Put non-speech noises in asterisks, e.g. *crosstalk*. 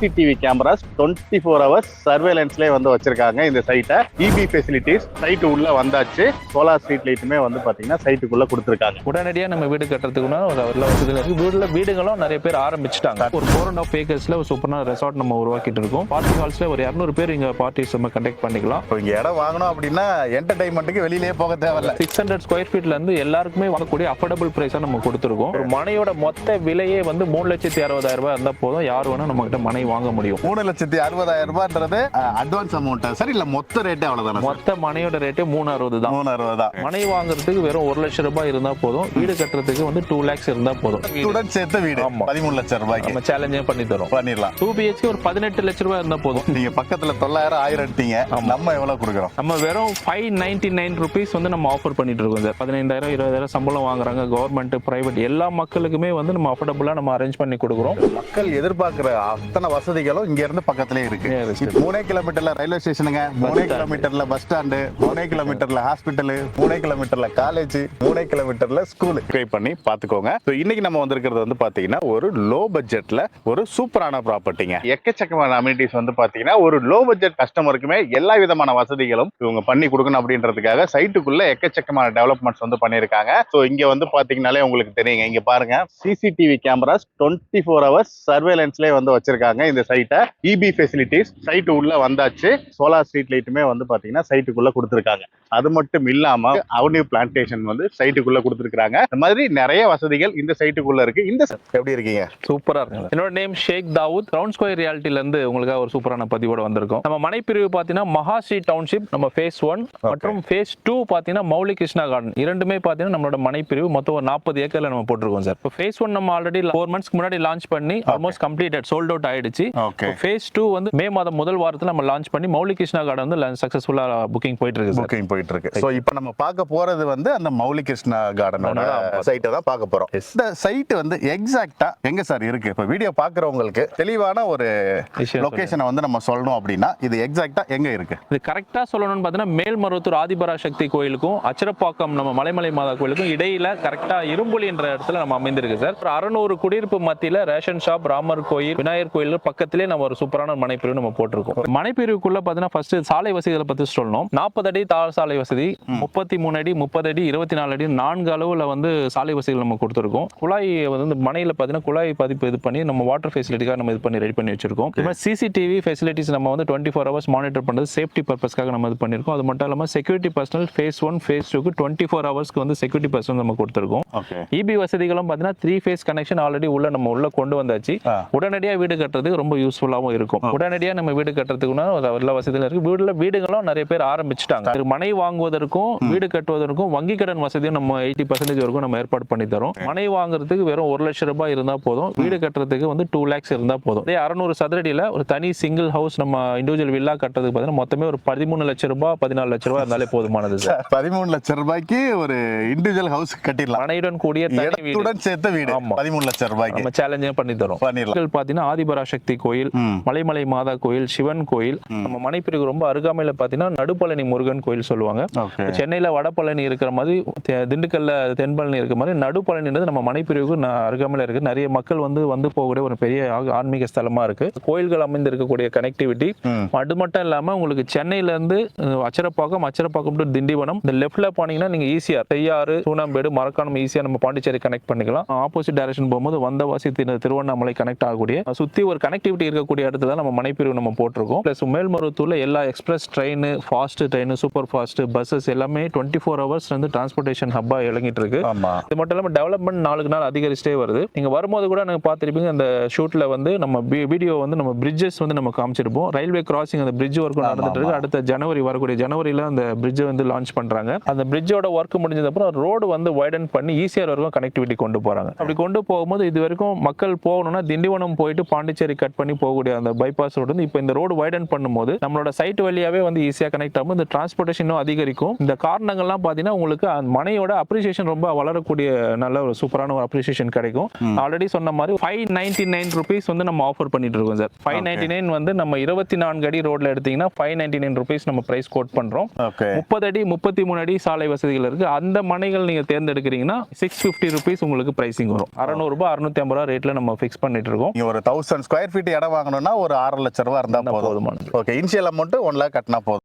CCTV cameras twenty four hours சர்வேலன்ஸ்லேயே வந்து வச்சிருக்காங்க இந்த சைட்டை இபி ஃபெசிலிட்டிஸ் சைட்டு உள்ள வந்தாச்சு. சோலார் ஸ்ட்ரீட் லைட்டுமே வந்து பாத்தீங்கன்னா சைட்டுக்குள்ள கொடுத்துருக்காங்க. உடனடியா நம்ம வீடு கட்டுறதுக்குன்னா ஒரு நல்ல வசதிகள் இருக்கு. வீடுல வீடுகளும் நிறைய பேர் ஆரம்பிச்சிட்டாங்க. ஒரு ஃபோர் அண்ட் ஆஃப் ஏக்கர்ஸ்ல ஒரு சூப்பரான ரெசார்ட் நம்ம உருவாக்கிட்டு இருக்கோம். பார்ட்டி ஹால்ஸ்ல ஒரு இரநூறு பேர் இங்க பார்ட்டிஸ் நம்ம கண்டக்ட் பண்ணிக்கலாம். இப்போ இங்க இடம் வாங்கணும் அப்படின்னா என்டர்டைன்மெண்ட்டுக்கு வெளியிலே போக தேவையில்ல. சிக்ஸ் ஹண்ட்ரட் ஸ்கொயர் ஃபீட்ல இருந்து எல்லாருக்குமே வாங்கக்கூடிய அஃபோர்டபுள் பிரைஸா நம்ம கொடுத்துருக்கோம். ஒரு மனையோட மொத்த விலையே வந்து மூணு லட்சத்தி அறுபதாயிரம் ரூபாய் இருந்தா போதும். யார் வேணா நம்ம கிட்ட மனை வாங்க முடியும். மூணு லட்சத்தி அறுபதாயிரம் ரூபான்றது அட்வான்ஸ் அமௌண்ட் சார் இல்ல மொத்த ரேட்டே அவ்வளவுதானே மொத்த மனையோட ரேட்டே மூணு அறுபது தான். மூணு அறுபது தான். மனை வாங்குறதுக்கு வெறும் ஒரு லட்சம் ரூபாய் இருந்தா போதும். வீடு கட்டுறதுக்கு வந்து டூ லேக்ஸ் இருந்தா போதும். இத்துடன் சேர்த்த வீடு. பதிமூணு லட்சம் ரூபாய்க்கு. நம்ம சேலஞ்சே பண்ணி தரோம். பண்ணிடலாம். டூ பிஹெச்கே ஒரு பதினெட்டு லட்ச ரூபாய் இருந்தா போதும். நீங்க பக்கத்துல தொள்ளாயிரம் ஆயிரம் எடுத்தீங்க. நம்ம எவ்வளவு கொடுக்குறோம்? நம்ம வெறும் ஃபைவ் நைன்டி நைன் ருபீஸ் வந்து நம்ம ஆஃபர் பண்ணிட்டு இருக்கோம் சார் பதினைந்தாயிரம் இருபதாயிரம் சம்பளம் வாங்குறாங்க கவர்மெண்ட் பிரைவேட் எல்லா மக்களுக்குமே வந்து நம்ம அஃபோர்டபுளா நம்ம அரேஞ்ச் பண்ணி கொடுக்குறோம். மக்கள் எதிர்பார்க்கிற அத்தனை வசதிகளும் இங்க இருந்து பக்கத்திலே இருக்கு. மூணே கிலோமீட்டர்ல ரயில்வே ஸ்டேஷனுங்க மூணே. கிலோமீட்டர்ல பஸ் ஸ்டாண்டு மூணே கிலோமீட்டர்ல ஹாஸ்பிட்டல் மூணே கிலோமீட்டர்ல காலேஜ் மூணே கிலோமீட்டர்ல ஸ்கூல் ட்ரை பண்ணி பாத்துக்கோங்க இன்னைக்கு நம்ம வந்திருக்கிறது வந்து பாத்தீங்கன்னா ஒரு லோ பட்ஜெட்ல ஒரு சூப்பரான ப்ராப்பர்ட்டிங்க எக்கச்சக்கமான அம்யூனிட்டிஸ் வந்து பாத்தீங்கன்னா ஒரு லோ பட்ஜெட் கஸ்டமருக்குமே எல்லா விதமான வசதிகளும் இவங்க பண்ணி கொடுக்கணும் அப்படின்றதுக்காக சைட்டுக்குள்ள எக்கச்சக்கமான டெவலப்மெண்ட்ஸ் வந்து பண்ணியிருக்காங்க. ஸோ இங்க வந்து பாத்தீங்கன்னாலே உங்களுக்கு தெரியுங்க. இங்க பாருங்க CCTV cameras twenty four hours சர்வேலன்ஸ்லேயே வந்து வச்சிருக்காங்க. இந்த சைட்டை இபி ஃபெசிலிட்டிஸ் சைட்டு உள்ள வந்தாச்சு. சோலார் ஸ்ட்ரீட் லைட்டுமே வந்து பாத்தீங்கன்னா சைட்டுக்குள்ள கொடுத்துருக்காங்க. அது மட்டும் இல்லாம அவனியூ பிளான்டேஷன் வந்து சைட்டுக்குள்ள கொடுத்துருக்காங்க இந்த மாதிரி நிறைய வசதிகள் இந்த சைட்டுக்குள்ள இருக்கு. இந்த எப்படி இருக்கீங்க? சூப்பரா இருக்கு என்னோட name Sheikh Dawood round square ரியாலிட்டில இருந்து உங்களுக்காக ஒரு சூப்பரான பதிவோட வந்திருக்கோம். நம்ம மனை பிரிவு பாத்தீங்கன்னா மகாஸ்ரீ டவுன்ஷிப் நம்ம ஃபேஸ் ஒன் மற்றும் ஃபேஸ் டூ பாத்தீங்கன்னா மௌலி கிருஷ்ணா கார்டன் இரண்டுமே பாத்தீங்கன்னா நம்மளோட மனை பிரிவு மொத்தம் ஒரு நாற்பது ஏக்கர்ல நம்ம போட்டிருக்கோம் சார் இப்போ ஃபேஸ் ஒன் நம்ம ஆல்ரெடி ஃபோர் மந்த்ஸ்க்கு முன்னாடி லான்ச் பண்ணி ஆல்மோஸ்ட் கம்ப்ளீட்டட் சோல்ட் அவுட் ஆயிடுச்சு. ஓகே ஃபேஸ் டூ வந்து மே மாதம் முதல் வாரத்துல நம்ம லான்ச் பண்ணி மௌலி கிருஷ்ணா கார்டன் வந்து சக்சஸ்ஃபுல்லா புக்கிங் போயிட்டு இருக்கு புக்கிங் போயிட்டு இருக்கு ஸோ இப்போ நம்ம பார்க்க போறது வந்து அந்த மௌலி கிருஷ்ணா கார்டனோட. சைட்டை தான் பார்க்க போறோம். இந்த சைட் வந்து எக்ஸாக்டா எங்க சார் இருக்கு? இப்போ வீடியோ பார்க்குறவங்களுக்கு தெளிவான ஒரு லொகேஷனை வந்து நம்ம சொல்லணும் அப்படின்னா இது எக்ஸாக்டா எங்க இருக்கு? இது கரெக்டாக சொல்லணும்னு பார்த்தீங்கன்னா மேல்மருவத்தூர் ஆதிபரா சக்தி கோயிலுக்கும் அச்சரப்பாக்கம் நம்ம மலைமலை மாதா கோயிலுக்கும் இடையில கரெக்டாக இரும்புலின்ற இடத்துல நம்ம அமைந்திருக்கு சார் அறநூறு குடியிருப்பு மத்தியில் ரேஷன் ஷாப் ராமர் கோயில் விநாயகர் கோயில் பக்கத்திலே நம்ம ஒரு சூப்பரான மனைப்பிரிவு நம்ம போட்டிருக்கோம். மனைப்பிரிவுக்குள்ள பார்த்தீங்கன்னா ஃபர்ஸ்ட் சாலை வசதிகளை பற்றி சொல்லணும். நாற்பது அடி தார் சாலை வசதி முப்பத்தி மூணு அடி முப்பது அடி இருபத்தி நாலு அடி நான்கு அளவில் வந்து சாலை வசதிகள் நம்ம கொடுத்துருக்கோம். குழாய் வந்து மனையில் பார்த்தீங்கன்னா குழாய் பதிப்பு இது பண்ணி நம்ம வாட்டர் ஃபெசிலிட்டிக்காக நம்ம இது பண்ணி ரெடி பண்ணி வச்சிருக்கோம். இது மாதிரி சிசிடிவி ஃபெசிலிட்டிஸ் நம்ம வந்து டுவெண்ட்டி ஃபோர் ஹவர்ஸ் மானிட்டர் பண்ணுறது சேஃப்டி பர்பஸ்க்காக நம்ம இது பண்ணியிருக்கோம் அது மட்டும் இல்லாமல் security personnel phase one phase டூக்கு டுவெண்ட்டி ஃபோர் ஹவர்ஸ்க்கு வந்து செக்யூரிட்டி பர்சன் நம்ம கொடுத்துருக்கோம். இபி வசதிகளும் பார்த்தீங்கன்னா த்ரீ ஃபேஸ் கனெக்ஷன் ஆல்ரெடி உள்ள நம்ம உள்ள கொண்டு வந்தாச்சு. உடனடியாக வீடு கட்டுறதுக்கு ரொம்ப யூஸ்ஃபுல்லாகவும் இருக்கும். உடனடியாக நம்ம வீடு கட்டுறதுக்குன்னா எல்லா வசதிகளும் இருக்கு. வீடுல வீடுகளும் நிறைய பேர் ஆரம்பிச்சிட்டாங்க. மனை வாங்குவதற்கும் வீடு கட்டுவதற்கும் வங்கி கடன் வசதியும் நம்ம எயிட்டி பர்சன்டேஜ் வரைக்கும் நம்ம ஏற்பாடு பண்ணி தரோம். மனை வாங்குறதுக்கு வெறும் ஒரு லட்சம் ரூபாய் இருந்தா போதும். வீடு கட்டுறதுக்கு வந்து டூ லேக்ஸ் இருந்தா போதும். அதே அறுநூறு சதுரடியில ஒரு தனி சிங்கிள் ஹவுஸ் நம்ம இண்டிவிஜுவல் வில்லா கட்டுறதுக்கு பார்த்தீங்கன்னா மொத்தமே ஒரு பதிமூணு லட்சம் ரூபாய் பதினாலு லட்சம் ரூபாய் இருந்தாலே போதுமானது சார். *laughs* பதிமூணு லட்சம் ரூபாய்க்கு ஒரு இண்டிவிஜுவல் ஹவுஸ் கட்டிடலாம். மனையுடன் கூடிய தனி வீடு. இடத்துடன் சேர்த்த வீடு. பதிமூணு லட்சம் ரூபாய்க்கு. நம்ம சேலஞ்சே பண்ணி தரோம். பண்ணிடலாம். பார்த்தீங்கன்னா ஆதிபராசக்தி கோயில் ம். மலைமலை மாதா கோயில் சிவன் கோயில். நம்ம மனைப்பிரிவு ரொம்ப அருகாமையில பார்த்தீங்கன்னா நடுப்பழனி முருகன் கோயில் சொல்லுவாங்க. சென்னையில வடபழனி இருக்கிற மாதிரி திண்டுக்கல்ல தென்பழனி இருக்கிற மாதிரி நடுப்பழனின்றது நம்ம மனைப்பிரிவுக்கு அருகாமையில இருக்கு. நிறைய மக்கள் வந்து வந்து போகக்கூடிய ஒரு பெரிய ஆன்மீக ஸ்தலமா இருக்கு. கோயில்கள் அமைந்து இருக்கக்கூடிய கனெக்டிவிட்டி. அது மட்டும் இல்லாம உங்களுக்கு சென்னையில இருந்து அச்சரப்பாக்கம் அச்சரப்பாக்கம் டு திண்டிவனம். இந்த லெஃப்ட்ல போனீங்கன்னா நீங்க ஈஸியா செய்யாறு சூனாம்பேடு மரக்காணம் ஈஸியா நம்ம பாண்டிச்சேரி கனெக்ட் பண்ணிக்கலாம். ஆப்போசிட் டைரக்ஷன் போகும்போது வந்தவாசி திரு- திருவண்ணாமலை கனெக்ட் ஆகக்கூடிய சுத்தி ஒரு கனெக்டிவிட்டி இருக்கக்கூடிய இடத்துல தான் நம்ம மனைப்பிரிவு நம்ம போட்டிருக்கோம். பிளஸ் மேல்மருவத்தூர்ல எல்லா express train fast train super fast buses எல்லாமே டுவெண்ட்டி ஃபோர் ஹவர்ஸ் வந்து டிரான்ஸ்போர்ட்டேஷன் ஹப்பா இறங்கிட்டு இருக்கு. இது மட்டும் இல்லாமல் டெவலப்மெண்ட் நாளுக்கு நாள் அதிகரிச்சிட்டே வருது. நீங்க வரும்போது கூட நீங்க பார்த்திருப்பீங்க அந்த ஷூட்ல வந்து நம்ம வீடியோ வந்து நம்ம பிரிட்ஜஸ் வந்து நம்ம காமிச்சிருப்போம். ரயில்வே கிராசிங் அந்த பிரிட்ஜ் ஒர்க் நடந்துட்டு இருக்கு. அடுத்த ஜனவரி வரக்கூடிய ஜனவரியில அந்த பிரிட்ஜை வந்து லான்ச் பண்றாங்க. அந்த பிரிட்ஜோட ஒர்க் முடிஞ்சது அப்புறம் ரோடு வந்து வைடன் பண்ணி ஈஸியாக வரைக்கும் கனெக்டிவிட்டி கொண்டு போறாங்க. அப்படி கொண்டு போகும்போது இது வரைக்கும் மக்கள் போகணும்னா திண்டிவனம் போயிட்டு பாண்டிச்சேரி கட் பண்ணி போகக்கூடிய அந்த பைபாஸ் ரோடு வந்து இப்போ இந்த ரோடு வைடன் பண்ணும்போது நம்மளோட சைட் வழியாவே வந்து ஈஸியாக கனெக்ட் ஆகும். இந்த டிரான்ஸ்போர்ட்டேஷனும் அதிகரிக்கும். இந்த காரணங்கள்லாம் பார்த்தீங்கன்னா உங்களுக்கு மனையோட அப்ரிசியேஷன் ரொம்ப வளரக்கூடிய நல்ல ஒரு சூப்பரான ஒரு அப்ரிசியேஷன் கிடைக்கும். ஆல்ரெடி சொன்ன மாதிரி ஃபைவ் நைன்டி நைன் ருபீஸ் வந்து நம்ம ஆஃபர் பண்ணிட்டு இருக்கோம் சார் ஃபைவ் நைன்டி நைன் வந்து நம்ம இருபத்தி நான்கு அடி ரோட்ல எடுத்தீங்கன்னா ஃபைவ் நைன்டி நைன் ருபீஸ் நம்ம பிரைஸ் கோட் பண்றோம். முப்பது அடி முப்பத்தி மூணு அடி சாலை வசதிகள் இருக்கு. அந்த மனைகள் நீங்க தேர்ந்தெடுக்கிறீங்கன்னா சிக்ஸ் ஃபிஃப்டி ருபீஸ் உங்களுக்கு பிரைசிங் வரும். அறநூறு ரூபாய் அறுநூத்தி ஐம்பது ரூபா ரேட்ல நம்ம ஃபிக்ஸ் பண்ணிட்டு இருக்கோம். ஒரு தௌசண்ட் ஸ்கொயர் ஸ்கொயர் ஃபீட் இடம் வாங்கணும்னா ஒரு ஆறு லட்சம் ரூபா இருந்தா போதும். Okay initial amount one lakh கட்டினா போதும்.